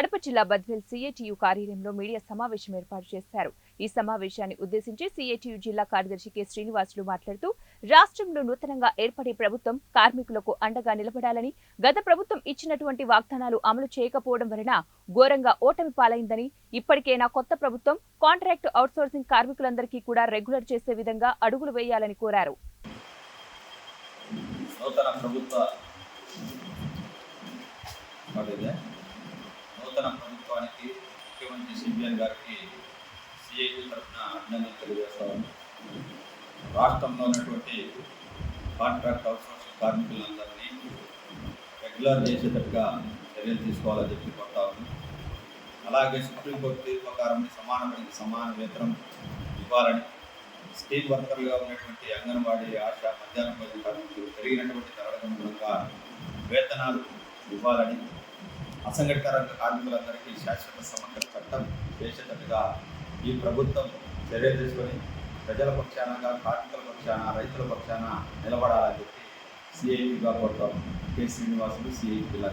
కడప జిల్లా బద్వేల్ సిఐటియు కార్యాలయంలో మీడియా సమావేశం ఏర్పాటు చేశారు. ఈ సమావేశాన్ని ఉద్దేశించి సిఐటియు జిల్లా కార్యదర్శి కె. శ్రీనివాసులు మాట్లాడుతూ రాష్ట్రంలో నూతనంగా ఏర్పడే ప్రభుత్వం కార్మికులకు అండగా నిలబడాలని గత ప్రభుత్వం ఇచ్చినటువంటి వాగ్దానాలు అమలు చేయకపోవడం వలన ఘోరంగా ఓటమి పాలైందని ఇప్పటికైనా కొత్త ప్రభుత్వం కాంట్రాక్ట్ అవుట్సోర్సింగ్ కార్మికులందరికీ కూడా రెగ్యులర్ చేసే విధంగా అడుగులు వేయాలని కోరారు. నూతన ప్రభుత్వ నూతన ప్రభుత్వానికి ముఖ్యమంత్రి సిబిఎన్ గారికి సిఐటి తరఫున అభినందనలు తెలియజేస్తాము రాష్ట్రంలో ఉన్నటువంటి కాంట్రాక్ట్ అవుట్సోర్సింగ్ కార్మికులందరినీ రెగ్యులర్ చేసేటట్టుగా చర్యలు తీసుకోవాలని చెప్పి కొడతాము అలాగే సుప్రీంకోర్టు తీర్పు ప్రకారం సమానమైన సమాన వేతనం ఇవ్వాలని స్టీల్ వర్కర్లుగా ఉన్నటువంటి అంగన్వాడీ ఆశ మధ్యాహ్న భోజన కార్మికులు పెరిగినటువంటి ధరలకు అనుగుణంగా వేతనాలు ఇవ్వాలని అసంఘటిత రంగ కార్మికులందరికీ శాశ్వత సమగ్ర చట్టం చేసేటట్టుగా ఈ ప్రభుత్వం చర్య తీసుకొని ప్రజల పక్షానగా కార్మికుల పక్షాన రైతుల పక్షాన నిలబడాలని చెప్పి సిఐపిగా కొడతాం. కె శ్రీనివాసులు సిఐటి జిల్లా